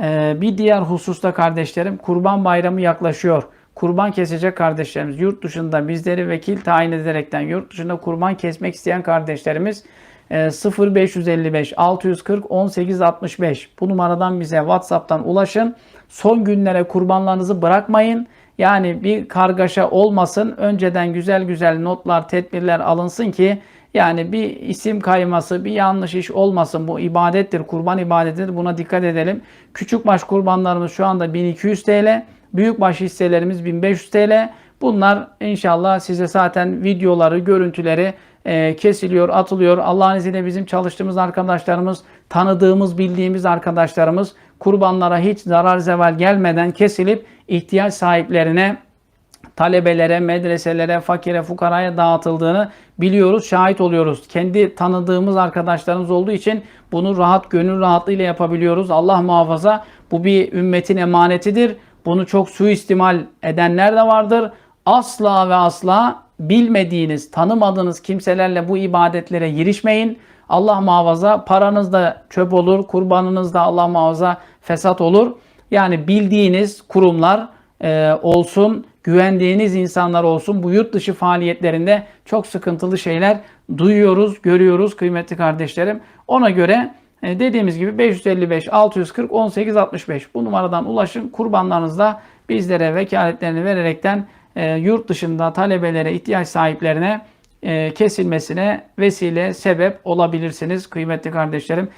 Ee, bir diğer hususta kardeşlerim kurban bayramı yaklaşıyor. Kurban kesecek kardeşlerimiz yurt dışında bizleri vekil tayin ederekten yurt dışında kurban kesmek isteyen kardeşlerimiz e, 0555 640 1865 bu numaradan bize WhatsApp'tan ulaşın. Son günlere kurbanlarınızı bırakmayın. Yani bir kargaşa olmasın. Önceden güzel güzel notlar, tedbirler alınsın ki yani bir isim kayması, bir yanlış iş olmasın. Bu ibadettir, kurban ibadetidir. Buna dikkat edelim. Küçük baş kurbanlarımız şu anda 1200 TL. Büyük baş hisselerimiz 1500 TL. Bunlar inşallah size zaten videoları, görüntüleri e, kesiliyor, atılıyor. Allah'ın izniyle bizim çalıştığımız arkadaşlarımız, tanıdığımız, bildiğimiz arkadaşlarımız kurbanlara hiç zarar zeval gelmeden kesilip ihtiyaç sahiplerine talebelere, medreselere, fakire, fukaraya dağıtıldığını biliyoruz, şahit oluyoruz. Kendi tanıdığımız arkadaşlarımız olduğu için bunu rahat, gönül rahatlığıyla yapabiliyoruz. Allah muhafaza bu bir ümmetin emanetidir. Bunu çok suistimal edenler de vardır. Asla ve asla bilmediğiniz, tanımadığınız kimselerle bu ibadetlere girişmeyin. Allah muhafaza paranız da çöp olur, kurbanınız da Allah muhafaza fesat olur. Yani bildiğiniz kurumlar e, olsun, güvendiğiniz insanlar olsun. Bu yurt dışı faaliyetlerinde çok sıkıntılı şeyler duyuyoruz, görüyoruz kıymetli kardeşlerim. Ona göre e, dediğimiz gibi 555 640 18 65 bu numaradan ulaşın. Kurbanlarınızda bizlere vekaletlerini vererekten e, yurt dışında talebelere, ihtiyaç sahiplerine e, kesilmesine vesile, sebep olabilirsiniz kıymetli kardeşlerim.